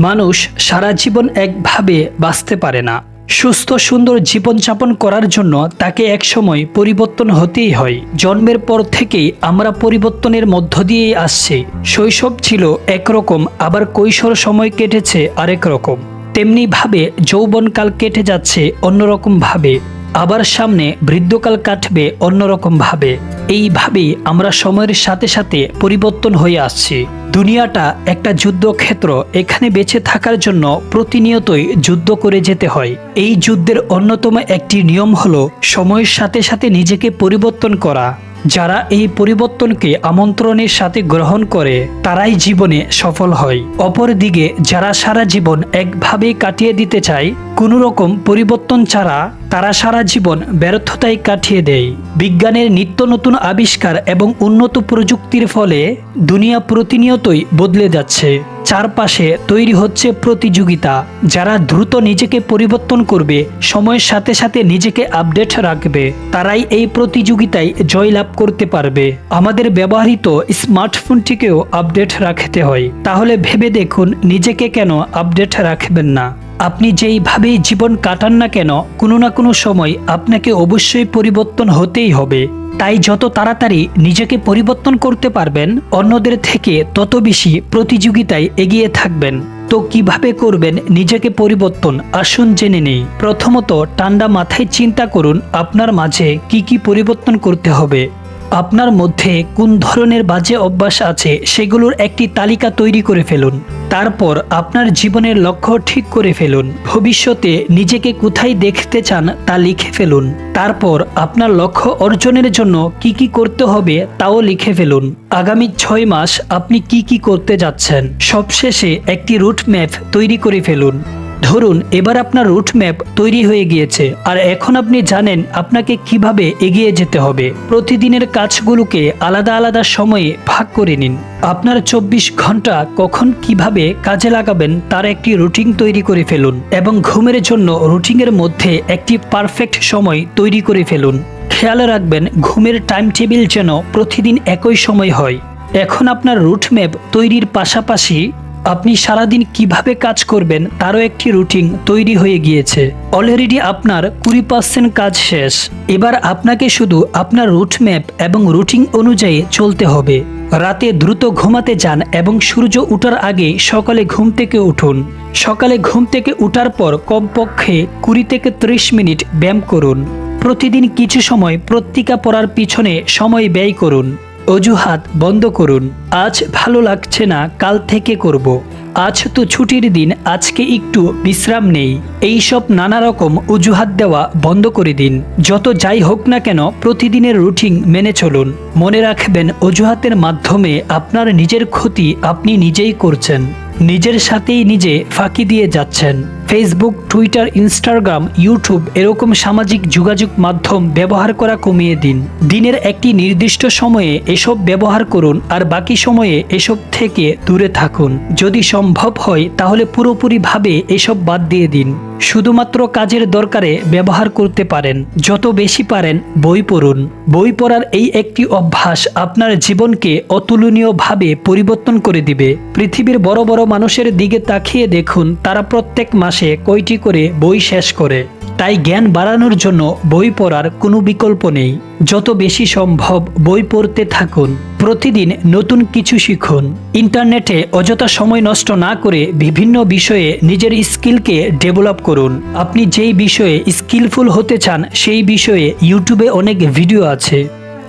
মানুষ সারা জীবন একভাবে বাঁচতে পারে না। সুস্থ, সুন্দর জীবনযাপন করার জন্য তাকে একসময় পরিবর্তন হতেই হয়। জন্মের পর থেকেই আমরা পরিবর্তনের মধ্য দিয়েই আসছি। শৈশব ছিল একরকম, আবার কৈশোর সময় কেটেছে আরেক রকম। তেমনিভাবে যৌবনকাল কেটে যাচ্ছে অন্যরকম ভাবে আবার সামনে বৃদ্ধকাল কাটবে অন্যরকমভাবে। এইভাবেই আমরা সময়ের সাথে সাথে পরিবর্তন হয়ে আসছি। দুনিয়াটা একটা যুদ্ধক্ষেত্র, এখানে বেঁচে থাকার জন্য প্রতিনিয়তই যুদ্ধ করে যেতে হয়। এই যুদ্ধের অন্যতম একটি নিয়ম হলো সময়ের সাথে সাথে নিজেকে পরিবর্তন করা। যারা এই পরিবর্তনকে আমন্ত্রণের সাথে গ্রহণ করে, তারাই জীবনে সফল হয়। অপরদিকে, যারা সারা জীবন একভাবে কাটিয়ে দিতে চায় কোনো রকম পরিবর্তন ছাড়া তারা সারা জীবন ব্যর্থতায় কাটিয়ে দেয়। বিজ্ঞানের নিত্য নতুন আবিষ্কার এবং উন্নত প্রযুক্তির ফলে দুনিয়া প্রতিনিয়তই বদলে যাচ্ছে। চারপাশে তৈরি হচ্ছে প্রতিযোগিতা, যারা দ্রুত নিজেকে পরিবর্তন করবে, সময়ের সাথে সাথে নিজেকে আপডেট রাখবে। তারাই এই প্রতিযোগিতায় জয়লাভ করতে পারবে। আমাদের ব্যবহৃত স্মার্টফোনটিকেও আপডেট রাখতে হয়। তাহলে ভেবে দেখুন নিজেকে কেন আপডেট রাখবেন না। আপনি যেইভাবেই জীবন কাটান না কেন, কোনো না কোনো সময় আপনাকে অবশ্যই পরিবর্তন হতেই হবে। তাই যত তাড়াতাড়ি নিজেকে পরিবর্তন করতে পারবেন, অন্যদের থেকে তত বেশি প্রতিযোগিতায় এগিয়ে থাকবেন। তো কীভাবে করবেন নিজেকে পরিবর্তন? আসুন জেনে নেই। প্রথমত ঠান্ডা মাথায় চিন্তা করুন, আপনার মাঝে কি কি পরিবর্তন করতে হবে। আপনার মধ্যে কোন ধরনের বাজে অভ্যাস আছে সেগুলোর একটি তালিকা তৈরি করে ফেলুন। তারপর আপনার জীবনের লক্ষ্য ঠিক করে ফেলুন। ভবিষ্যতে নিজেকে কোথায় দেখতে চান তা লিখে ফেলুন। তারপর আপনার লক্ষ্য অর্জনের জন্য কি কি করতে হবে তাও লিখে ফেলুন। আগামী ছয় মাস আপনি কি কি করতে যাচ্ছেন? সবশেষে একটি রুট ম্যাপ তৈরি করে ফেলুন। ধরুন, এবার আপনার রুট ম্যাপ তৈরি হয়ে গিয়েছে। আর এখন আপনি জানেন আপনাকে কীভাবে এগিয়ে যেতে হবে। প্রতিদিনের কাজগুলোকে আলাদা আলাদা সময়ে ভাগ করে নিন। আপনার চব্বিশ ঘণ্টা কখন কীভাবে কাজে লাগাবেন তার একটি রুটিন তৈরি করে ফেলুন এবং ঘুমের জন্য রুটিনের মধ্যে একটি পারফেক্ট সময় তৈরি করে ফেলুন। খেয়াল রাখবেন, ঘুমের টাইম টেবিল যেন প্রতিদিন একই সময় হয়। এখন আপনার রুট ম্যাপ তৈরির পাশাপাশি আপনি সারাদিন কীভাবে কাজ করবেন তারও একটি রুটিন তৈরি হয়ে গিয়েছে। অলরেডি আপনার কুড়ি পার্সেন্ট কাজ শেষ। এবার আপনাকে শুধু আপনার রুট ম্যাপ এবং রুটিন অনুযায়ী চলতে হবে। রাতে দ্রুত ঘুমাতে যান এবং সূর্য ওঠার আগে সকালে ঘুম থেকে উঠুন। সকালে ঘুম থেকে উঠার পর কমপক্ষে কুড়ি থেকে ত্রিশ মিনিট ব্যায়াম করুন। প্রতিদিন কিছু সময় পত্রিকা পড়ার পিছনে সময় ব্যয় করুন। অজুহাত বন্ধ করুন। আজ ভালো লাগছে না, কাল থেকে করব। আজ তো ছুটির দিন, আজকে একটু বিশ্রাম নেই। এই সব নানা রকম অজুহাত দেওয়া বন্ধ করে দিন। যত যাই হোক না কেন, প্রতিদিনের রুটিন মেনে চলুন। মনে রাখবেন, অজুহাতের মাধ্যমে আপনার নিজের ক্ষতি আপনি নিজেই করছেন। নিজের সাথেই নিজে ফাঁকি দিয়ে যাচ্ছেন। ফেসবুক টুইটার ইনস্টাগ্রাম ইউটিউব এরকম সামাজিক যোগাযোগ মাধ্যম ব্যবহার করা কমিয়ে দিন। দিনের একটি নির্দিষ্ট সময়ে এসব ব্যবহার করুন আর বাকি সময়ে এসব থেকে দূরে থাকুন। যদি সম্ভব হয়, তাহলে পুরোপুরিভাবে এসব বাদ দিয়ে দিন। শুধুমাত্র কাজের দরকারে ব্যবহার করতে পারেন। যত বেশি পারেন, বই পড়ুন। বই পড়ার এই একটি অভ্যাস আপনার জীবনকে অতুলনীয়ভাবে পরিবর্তন করে দিবে। পৃথিবীর বড় বড় মানুষের দিকে তাকিয়ে দেখুন, তারা প্রত্যেক মাসে কয়টি করে বই শেষ করে, তাই জ্ঞান বাড়ানোর জন্য বই পড়ার কোনো বিকল্প নেই। যত বেশি সম্ভব বই পড়তে থাকুন, প্রতিদিন নতুন কিছু শিখুন। ইন্টারনেটে অযথা সময় নষ্ট না করে বিভিন্ন বিষয়ে নিজের স্কিলকে ডেভেলপ করুন। আপনি যেই বিষয়ে স্কিলফুল হতে চান, সেই বিষয়ে ইউটিউবে অনেক ভিডিও আছে।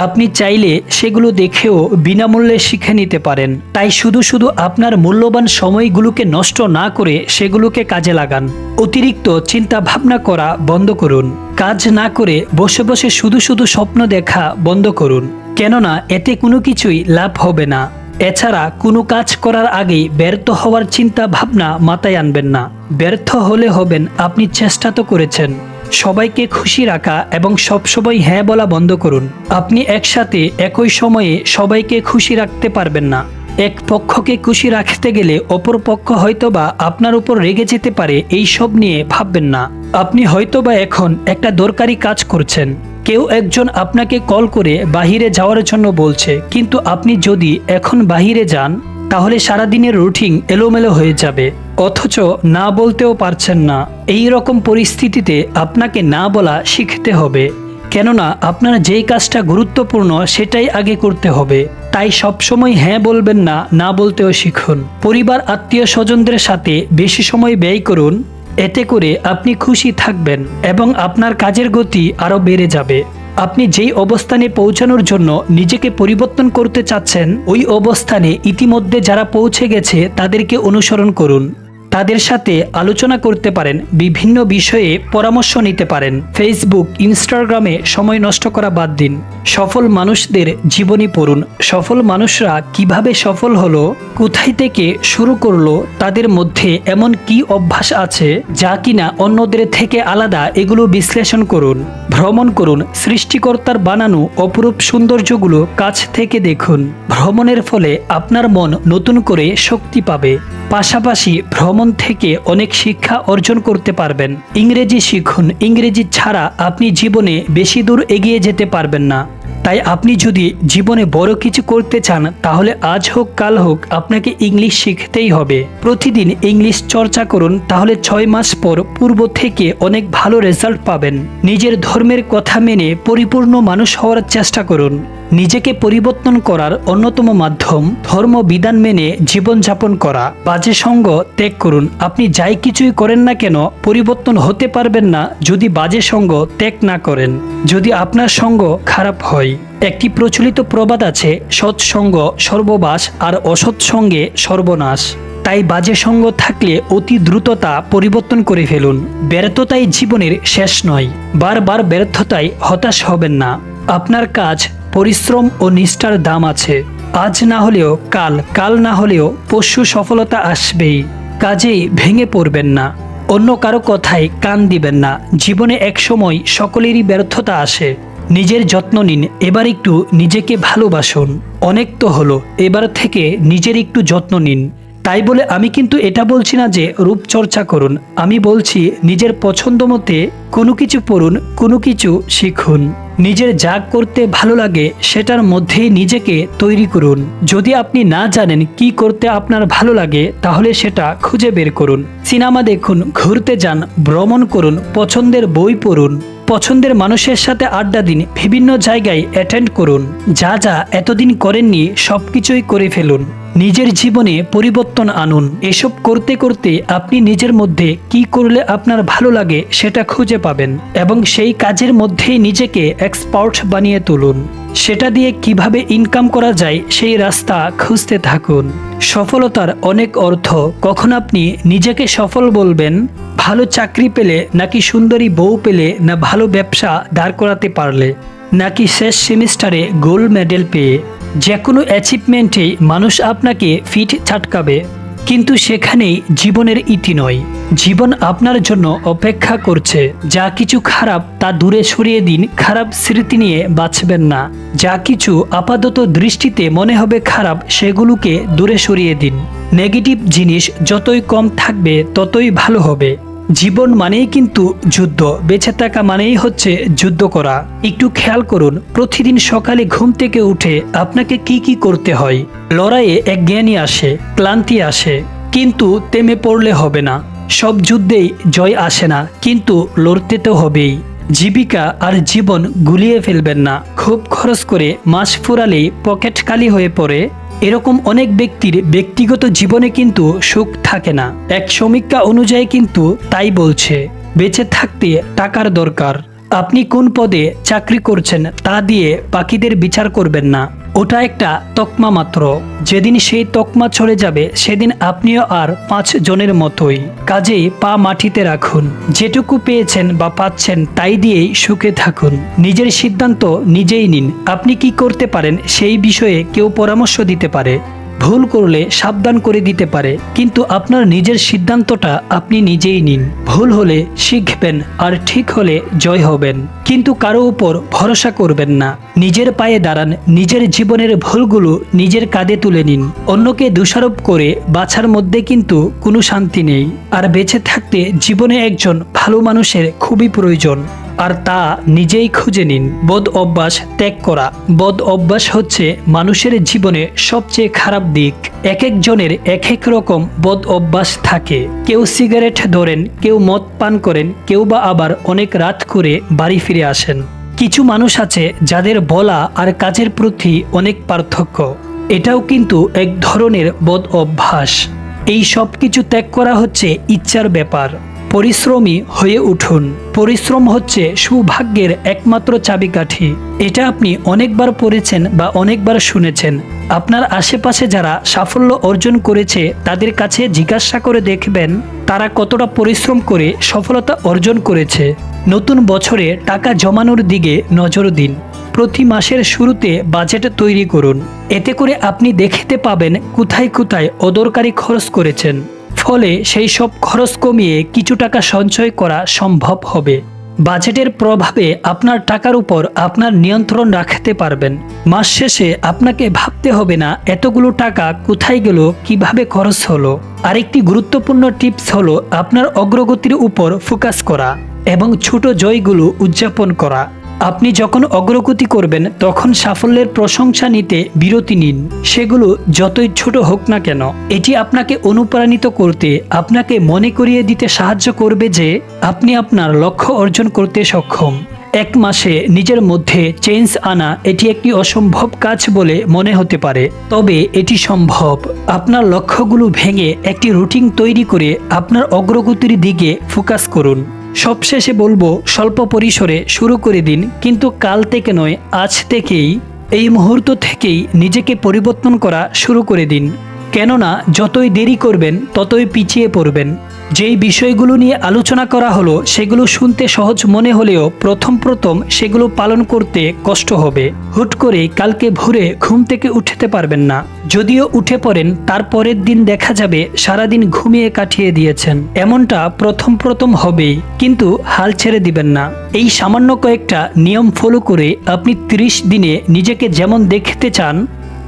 আপনি চাইলে সেগুলো দেখেও বিনামূল্যে শিখে নিতে পারেন। তাই শুধু শুধু আপনার মূল্যবান সময়গুলোকে নষ্ট না করে সেগুলোকে কাজে লাগান। অতিরিক্ত চিন্তা ভাবনা করা বন্ধ করুন। কাজ না করে বসে বসে শুধু শুধু স্বপ্ন দেখা বন্ধ করুন। কেননা এতে কোনো কিছুই লাভ হবে না। এছাড়া কোনো কাজ করার আগেই ব্যর্থ হওয়ার চিন্তা ভাবনা মাথায় আনবেন না। ব্যর্থ হলে হবেন আপনি চেষ্টা তো করেছেন। সবাইকে খুশি রাখা এবং সবসময় হ্যাঁ বলা বন্ধ করুন। আপনি একসাথে একই সময়ে সবাইকে খুশি রাখতে পারবেন না। এক পক্ষকে খুশি রাখতে গেলে অপর পক্ষ হয়তোবা আপনার উপর রেগে যেতে পারে, এই সব নিয়ে ভাববেন না। আপনি হয়তোবা এখন একটা দরকারি কাজ করছেন। কেউ একজন আপনাকে কল করে বাহিরে যাওয়ার জন্য বলছে, কিন্তু আপনি যদি এখন বাহিরে যান তাহলে সারাদিনের রুটিন এলোমেলো হয়ে যাবে। অথচ না বলতেও পারছেন না। এই রকম পরিস্থিতিতে আপনাকে না বলা শিখতে হবে। কেননা আপনার যেই কাজটা গুরুত্বপূর্ণ সেটাই আগে করতে হবে। তাই সবসময় হ্যাঁ বলবেন না না বলতেও শিখুন। পরিবার আত্মীয় স্বজনদের সাথে বেশি সময় ব্যয় করুন। এতে করে আপনি খুশি থাকবেন এবং আপনার কাজের গতি আরও বেড়ে যাবে। আপনি যেই অবস্থানে পৌঁছানোর জন্য নিজেকে পরিবর্তন করতে চাচ্ছেন, ওই অবস্থানে ইতিমধ্যে যারা পৌঁছে গেছে তাদেরকে অনুসরণ করুন। তাদের সাথে আলোচনা করতে পারেন, বিভিন্ন বিষয়ে পরামর্শ নিতে পারেন। ফেসবুক ইনস্টাগ্রামে সময় নষ্ট করা বাদ দিন। সফল মানুষদের জীবনী পড়ুন। সফল মানুষরা কীভাবে সফল হলো, কোথায় থেকে শুরু করল, তাদের মধ্যে এমন কি অভ্যাস আছে, যা কিনা অন্যদের থেকে আলাদা, এগুলো বিশ্লেষণ করুন। ভ্রমণ করুন। সৃষ্টিকর্তার বানানো অপরূপ সৌন্দর্যগুলো কাছ থেকে দেখুন। ভ্রমণের ফলে আপনার মন নতুন করে শক্তি পাবে। পাশাপাশি ভ্রমণ থেকে অনেক শিক্ষা অর্জন করতে পারবেন। ইংরেজি শিখুন। ইংরেজি ছাড়া আপনি জীবনে বেশি দূর এগিয়ে যেতে পারবেন না। তাই আপনি যদি জীবনে বড় কিছু করতে চান, তাহলে আজ হোক, কাল হোক, আপনাকে ইংলিশ শিখতেই হবে। প্রতিদিন ইংলিশ চর্চা করুন, তাহলে ছয় মাস পর পূর্ব থেকে অনেক ভালো রেজাল্ট পাবেন। নিজের ধর্মের কথা মেনে পরিপূর্ণ মানুষ হওয়ার চেষ্টা করুন। নিজেকে পরিবর্তন করার অন্যতম মাধ্যম ধর্ম বিধান মেনে জীবনযাপন করা। বাজে সঙ্গ ত্যাগ করুন। আপনি যাই কিছুই করেন না কেন, পরিবর্তন হতে পারবেন না যদি বাজে সঙ্গ ত্যাগ না করেন। যদি আপনার সঙ্গ খারাপ হয়। একটি প্রচলিত প্রবাদ আছে সৎসঙ্গ সর্ববাস আর অসৎসঙ্গে সর্বনাশ। তাই বাজে সঙ্গ থাকলে অতি দ্রুততা পরিবর্তন করে ফেলুন। ব্যর্থতাই জীবনের শেষ নয়। বারবার ব্যর্থতায় হতাশ হবেন না। আপনার কাজ, পরিশ্রম ও নিষ্ঠার দাম আছে। আজ না হলেও কাল কাল না হলেও পশু সফলতা আসবেই। কাজেই ভেঙে পড়বেন না। অন্য কারও কথায় কান দিবেন না। জীবনে এক সময় সকলেরই ব্যর্থতা আসে। নিজের যত্ন নিন। এবার একটু নিজেকে ভালোবাসুন। অনেক তো হলো। এবার থেকে নিজের একটু যত্ন নিন। তাই বলে আমি কিন্তু এটা বলছি না যে রূপচর্চা করুন। আমি বলছি নিজের পছন্দ মতে কোনো কিছু পড়ুন, কোনো কিছু শিখুন। নিজের যা করতে ভালো লাগে, সেটার মধ্যেই নিজেকে তৈরি করুন। যদি আপনি না জানেন কি করতে আপনার ভালো লাগে, তাহলে সেটা খুঁজে বের করুন। সিনেমা দেখুন, ঘুরতে যান, ভ্রমণ করুন, পছন্দের বই পড়ুন, পছন্দের মানুষের সাথে আড্ডা দিন, বিভিন্ন জায়গায় অ্যাটেন্ড করুন। যা যা এতদিন করেননি সব কিছুই করে ফেলুন। নিজের জীবনে পরিবর্তন আনুন। এসব করতে করতে আপনি নিজের মধ্যে কি করলে আপনার ভালো লাগে সেটা খুঁজে পাবেন এবং সেই কাজের মধ্যেই নিজেকে এক্সপার্ট বানিয়ে তুলুন। সেটা দিয়ে কীভাবে ইনকাম করা যায় সেই রাস্তা খুঁজতে থাকুন। সফলতার অনেক অর্থ। কখন আপনি নিজেকে সফল বলবেন? ভালো চাকরি পেলে নাকি সুন্দরী বউ পেলে না ভালো ব্যবসা দাঁড় করাতে পারলে? নাকি শেষ সেমিস্টারে গোল্ড মেডেল পেয়ে? যে কোনো অ্যাচিভমেন্টেই মানুষ আপনাকে ফিট ছাটকাবে, কিন্তু সেখানেই জীবনের ইতি নয়। জীবন আপনার জন্য অপেক্ষা করছে। যা কিছু খারাপ তা দূরে সরিয়ে দিন, খারাপ স্মৃতি নিয়ে বাঁচবেন না। যা কিছু আপাতত দৃষ্টিতে মনে হবে খারাপ, সেগুলোকে দূরে সরিয়ে দিন। নেগেটিভ জিনিস যতই কম থাকবে, ততই ভালো হবে। জীবন মানেই কিন্তু যুদ্ধ, বেঁচে থাকা মানেই হচ্ছে যুদ্ধ করা। একটু খেয়াল করুন, প্রতিদিন সকালে ঘুম থেকে উঠে আপনাকে কি কি করতে হয়? লড়াইয়ে এক জ্ঞানী আসে, ক্লান্তি আসে, কিন্তু তেমে পড়লে হবে না। সব যুদ্ধেই জয় আসে না, কিন্তু লড়তে তো হবেই। জীবিকা আর জীবন গুলিয়ে ফেলবেন না। খুব খরচ করে মাস ফুরালেই পকেট খালি হয়ে পড়ে। এরকম অনেক ব্যক্তির ব্যক্তিগত জীবনে কিন্তু সুখ থাকে না। এক সমীক্ষা অনুযায়ী কিন্তু তাই বলছে, বেঁচে থাকতে টাকার দরকার। আপনি কোন পদে চাকরি করছেন তা দিয়ে বাকিদের বিচার করবেন না। ওটা একটা তকমা মাত্র। যেদিন সেই তকমা ছড়ে যাবে, সেদিন আপনিও আর পাঁচ জনের মতোই। কাজেই পা মাটিতে রাখুন। যেটুকু পেয়েছেন বা পাচ্ছেন, তাই দিয়েই সুখে থাকুন। নিজের সিদ্ধান্ত নিজেই নিন। আপনি কি করতে পারেন, সেই বিষয়ে কেউ পরামর্শ দিতে পারে। ভুল করলে সাবধান করে দিতে পারে, কিন্তু আপনার নিজের সিদ্ধান্তটা আপনি নিজেই নিন। ভুল হলে শিখবেন আর ঠিক হলে জয় হবেন। কিন্তু কারও উপর ভরসা করবেন না। নিজের পায়ে দাঁড়ান, নিজের জীবনের ভুলগুলো নিজের কাঁধে তুলে নিন। অন্যকে দোষারোপ করে বাছার মধ্যে কিন্তু কোনো শান্তি নেই। আর বেঁচে থাকতে জীবনে একজন ভালো মানুষের খুবই প্রয়োজন। আর তা নিজেই খুঁজে নিন। বদ অভ্যাস ত্যাগ করা। বদ অভ্যাস হচ্ছে মানুষের জীবনে সবচেয়ে খারাপ দিক। এক একজনের এক এক রকম বদ অভ্যাস থাকে। কেউ সিগারেট ধরেন, কেউ মদ পান করেন, কেউ বা আবার অনেক রাত করে বাড়ি ফিরে আসেন। কিছু মানুষ আছে যাদের বলা আর কাজের প্রতি অনেক পার্থক্য। এটাও কিন্তু এক ধরনের বদ অভ্যাস। এই সব কিছু ত্যাগ করা হচ্ছে ইচ্ছার ব্যাপার। পরিশ্রমী হয়ে উঠুন। পরিশ্রম হচ্ছে সৌভাগ্যের একমাত্র চাবিকাঠি। এটা আপনি অনেকবার পড়েছেন বা অনেকবার শুনেছেন। আপনার আশেপাশে যারা সাফল্য অর্জন করেছে, তাদের কাছে জিজ্ঞাসা করে দেখবেন তারা কতটা পরিশ্রম করে সফলতা অর্জন করেছে। নতুন বছরে টাকা জমানোর দিকে নজর দিন। প্রতি মাসের শুরুতে বাজেট তৈরি করুন। এতে করে আপনি দেখতে পাবেন কোথায় কোথায় অদরকারি খরচ করেছেন। ফলে সেই সব খরচ কমিয়ে কিছু টাকা সঞ্চয় করা সম্ভব হবে। বাজেটের প্রভাবে আপনার টাকার উপর আপনার নিয়ন্ত্রণ রাখতে পারবেন। মাস শেষে আপনাকে ভাবতে হবে না, এতগুলো টাকা কোথায় গেল, কীভাবে খরচ হলো। আরেকটি গুরুত্বপূর্ণ টিপস হলো আপনার অগ্রগতির উপর ফোকাস করা এবং ছোট জয়গুলো উদযাপন করা। আপনি যখন অগ্রগতি করবেন, তখন সাফল্যের প্রশংসা নিতে বিরতি নিন। সেগুলো যতই ছোট হোক না কেন, এটি আপনাকে অনুপ্রাণিত করতে, আপনাকে মনে করিয়ে দিতে সাহায্য করবে যে, আপনি আপনার লক্ষ্য অর্জন করতে সক্ষম। এক মাসে নিজের মধ্যে চেঞ্জ আনা এটি একটি অসম্ভব কাজ বলে মনে হতে পারে। তবে এটি সম্ভব। আপনার লক্ষ্যগুলো ভেঙে একটি রুটিন তৈরি করে আপনার অগ্রগতির দিকে ফোকাস করুন। সবশেষে বলব, স্বল্প পরিসরে শুরু করে দিন, কিন্তু কাল থেকে নয়, আজ থেকেই, এই মুহূর্ত থেকেই নিজেকে পরিবর্তন করা শুরু করে দিন। কেননা, যতই দেরি করবেন, ততই পিছিয়ে পড়বেন। যেই বিষয়গুলো নিয়ে আলোচনা করা হলো, সেগুলো শুনতে সহজ মনে হলেও প্রথম প্রথম সেগুলো পালন করতে কষ্ট হবে। হুট করে কালকে ভোরে ঘুম থেকে উঠতে পারবেন না। যদিও উঠে পড়েন, তার পরের দিন দেখা যাবে সারাদিন ঘুমিয়ে কাটিয়ে দিয়েছেন। এমনটা প্রথম প্রথম হবেই, কিন্তু হাল ছেড়ে দিবেন না। এই সামান্য কয়েকটা নিয়ম ফলো করে আপনি 30 দিনে নিজেকে যেমন দেখতে চান,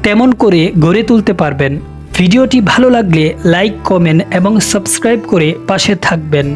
তেমন করে গড়ে তুলতে পারবেন। ভিডিওটি ভালো লাগলে লাইক কমেন্ট এবং সাবস্ক্রাইব করে পাশে থাকবেন।